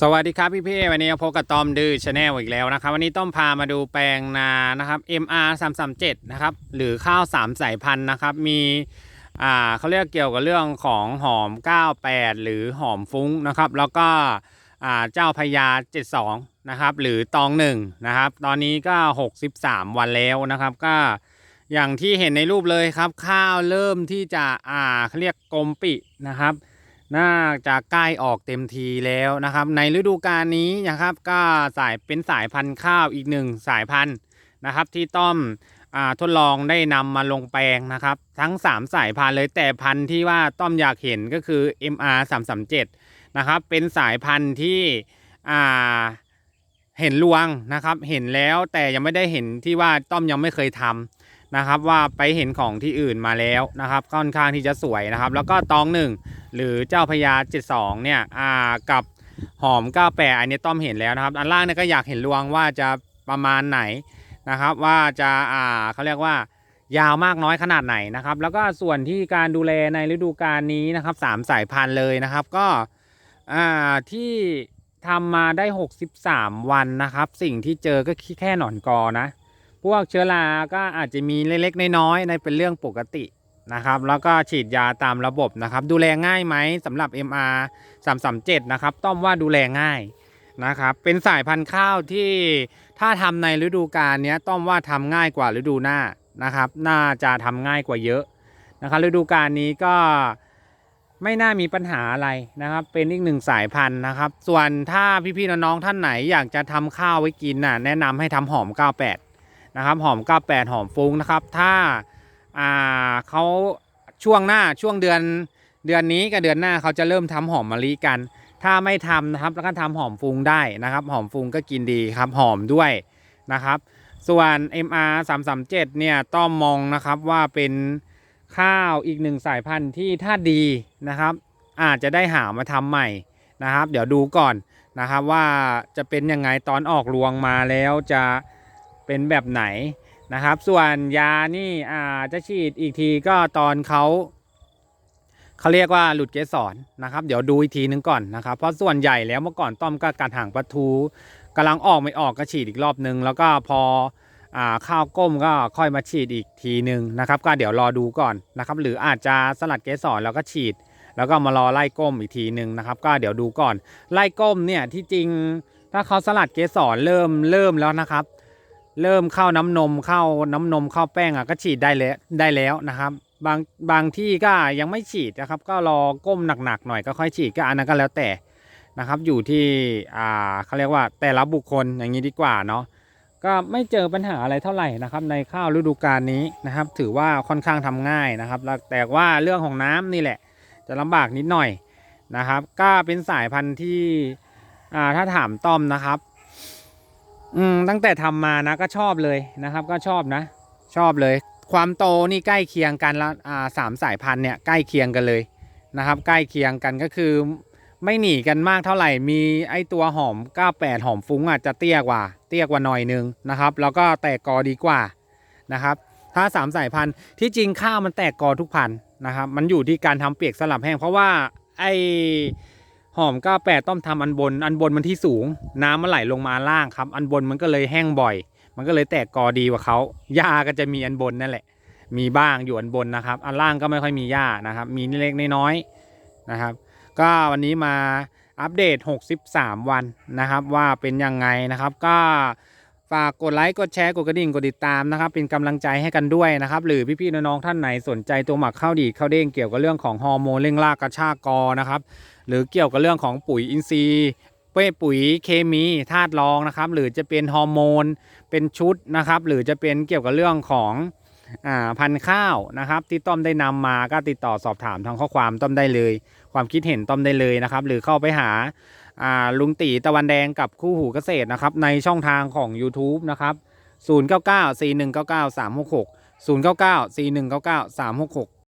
สวัสดีครับพี่พี่วันนี้พบกับตอมดื้อชาแนลอีกแล้วนะครับ วันนี้ต้อมพามาดูแปลงนานะครับ MR 3 3 7นะครับหรือข้าว 3 สายพันธุ์นะครับ มีอ่าเขาเรียกเกี่ยวกับเรื่องของหอม 98 หรือหอมฟุ้งนะครับ แล้วก็อ่าเจ้าพญา72 นะครับหรือตองหนึ่งนะครับ ตอนนี้ก็ 63 วันแล้วนะครับก็อย่างที่เห็นในรูปเลยครับ ข้าวเริ่มที่จะอ่าเขาเรียกกลมปินะครับ น่าจะใกล้ออกเต็มทีแล้วนะครับ ในฤดูกาลนี้นะครับก็สายเป็นสายพันธุ์ข้าวอีกหนึ่งสายพันธุ์นะครับ ที่ต้อมอทดลองได้นำมาลงแปลงนะครับ ทั้ง 3 สายพันธุ์เลยแต่พันธุ์ที่ว่าต้อมอยากเห็นก็คือ MR 3 3 7นะครับเป็นสายพันธุ์ที่เห็นลวงนะครับ เห็นแล้วแต่ยังไม่ได้เห็นที่ว่าต้อมยังไม่เคยทำ นะครับว่าไปเห็นของที่อื่นมาแล้วนะครับค่อนข้างที่จะสวยนะครับ แล้วก็ตองหนึ่งหรือเจ้าพญา72เนี่ยอ่ากับหอม98อันนี้ต้อมเห็นแล้วนะครับอันล่างเนี่ยก็อยากเห็นรวงว่าจะประมาณไหนนะครับว่าจะอ่าเขาเรียกว่ายาวมากน้อยขนาดไหนนะครับ แล้วก็ส่วนที่การดูแลในฤดูกาลนี้นะครับสามสายพันธุ์เลยนะครับก็อ่าที่ทำมาได้ 63 วันนะครับ สิ่งที่เจอก็แค่หนอนกอนะ พวกเชื้อราก็อาจจะมีเล็กๆน้อยๆในเป็นเรื่องปกตินะครับ แล้วก็ฉีดยาตามระบบนะครับ ดูแลง่ายไหมสำหรับ MR 337นะครับ ต้อมว่าดูแลง่ายนะครับ เป็นสายพันธุ์ข้าวที่ถ้าทำในฤดูกาลนี้ต้อมว่าทำง่ายกว่าฤดูหน้านะครับ น่าจะทำง่ายกว่าเยอะนะครับ ฤดูกาลนี้ก็ไม่น่ามีปัญหาอะไรนะครับ เป็นอีกหนึ่งสายพันธุ์นะครับ ส่วนถ้าพี่ๆน้องๆท่านไหนอยากจะทำข้าวไว้กินน่ะ แนะนำให้ทำหอม 98 นะครับ หอม 98 หอมฟุ้งนะครับ ถ้าอ่าเขาช่วงหน้าช่วงเดือนเดือนนี้กับเดือนหน้าเขาจะเริ่มทำหอมมะลิกัน ถ้าไม่ทำนะครับแล้วก็ทำหอมฟุงได้นะครับ หอมฟุงก็กินดีครับ หอมด้วยนะครับ ส่วน MR 337เนี่ยต้องมองนะครับว่าเป็นข้าวอีกหนึ่งสายพันธุ์ที่ถ้าดีนะครับ อาจจะได้หามาทำใหม่นะครับ เดี๋ยวดูก่อนนะครับว่าจะเป็นยังไงตอนออกรวงมาแล้วจะ เป็นแบบไหนนะครับ ส่วนยานี่อาจะฉีดอีกทีก็ตอนเขาเขาเรียกว่าหลุดเกสรนะครับ เดี๋ยวดูอีกทีนึงก่อนนะครับ เพราะส่วนใหญ่แล้วเมื่อก่อนต้อมก็การห่างปลาทูกำลังออกไม่ออกก็ฉีดอีกรอบนึง แล้วก็พออ่าข้าวก้มก็ค่อยมาฉีดอีกทีนึงนะครับ ก็เดี๋ยวรอดูก่อนนะครับ หรืออาจจะสลัดเกสรแล้วก็ฉีด แล้วก็มารอไล่ก้มอีกทีนึงนะครับ ก็เดี๋ยวดูก่อนไล่ก้มเนี่ยที่จริงถ้าเขาสลัดเกสรเริ่มเริ่มแล้วนะครับ เริ่มเข้าน้ำนมเข้าน้ำนมเข้าแป้งอะก็ฉีดได้แล้วได้แล้วนะครับ บางบางที่ก็ยังไม่ฉีดนะครับ ก็รอก้มหนักๆหน่อยก็ค่อยฉีดก็อันนั้นก็แล้วแต่นะครับ อยู่ที่อ่าเขาเรียกว่าแต่ละบุคคลอย่างนี้ดีกว่าเนาะก็ไม่เจอปัญหาอะไรเท่าไหร่นะครับ ในข้าวฤดูกาลนี้นะครับ ถือว่าค่อนข้างทำง่ายนะครับแล้วแต่ว่าเรื่องของน้ำนี่แหละ จะลำบากนิดหน่อยนะครับ ก็เป็นสายพันธุ์ที่อ่าถ้าถามต้อมนะครับ อืมตั้งแต่ทำมานะก็ชอบเลยนะครับ ก็ชอบนะ ชอบเลย ความโตนี่ใกล้เคียงกันละอ่าสามสายพันธุ์เนี่ยใกล้เคียงกันเลยนะครับ ใกล้เคียงกันก็คือ ไม่หนีกันมากเท่าไหร่มีไอตัวหอม 98 หอมฟุ้งอะจะเตี้ยกว่า เตี้ยกว่าหน่อยนึงนะครับแล้วก็แตกกอดีกว่านะครับ ถ้าสามสายพันธุ์ที่จริงข้าวมันแตกกอทุกพันธุ์นะครับ มันอยู่ที่การทำเปียกสลับแห้งเพราะว่าไอ หอมก็แปดต้อมทำอันบน อันบนมันที่สูง น้ำมันไหลลงมาล่างครับ อันบนมันก็เลยแห้งบ่อย มันก็เลยแตกกอดีกว่าเขาหญ้าก็จะมีอันบนนั่นแหละ มีบ้างอยู่อันบนนะครับ อันล่างก็ไม่ค่อยมีหญ้านะครับ มีเล็กน้อยนะครับ ก็วันนี้มาอัปเดต 63 วันนะครับ ว่าเป็นยังไงนะครับ ก็ฝากกดไลค์ กดแชร์ กดกระดิ่ง กดติดตามนะครับ เป็นกำลังใจให้กันด้วยนะครับ หรือพี่ๆน้องๆท่านไหนสนใจตัวหมักข้าวดีดข้าวเด้งเกี่ยวกับเรื่องของฮอร์โมนเร่งรากกระชากกอนะครับ หรือเกี่ยวกับเรื่องของปุ๋ยอินทรีย์เป้ปุ๋ยเคมีธาตุรองนะครับ หรือจะเป็นฮอร์โมน เป็นชุดนะครับ หรือจะเป็นเกี่ยวกับเรื่องของอพันธุ์ข้าวนะครับ ที่ต้อมได้นำมาก็ติดต่อสอบถามทางข้อความต้อมได้เลย ความคิดเห็นต้อมได้เลยนะครับ หรือเข้าไปหาลุงตีตะวันแดงกับคู่หูเกษตรนะครับ ในช่องทางของ YouTube นะครับ0 9 9 4 1 9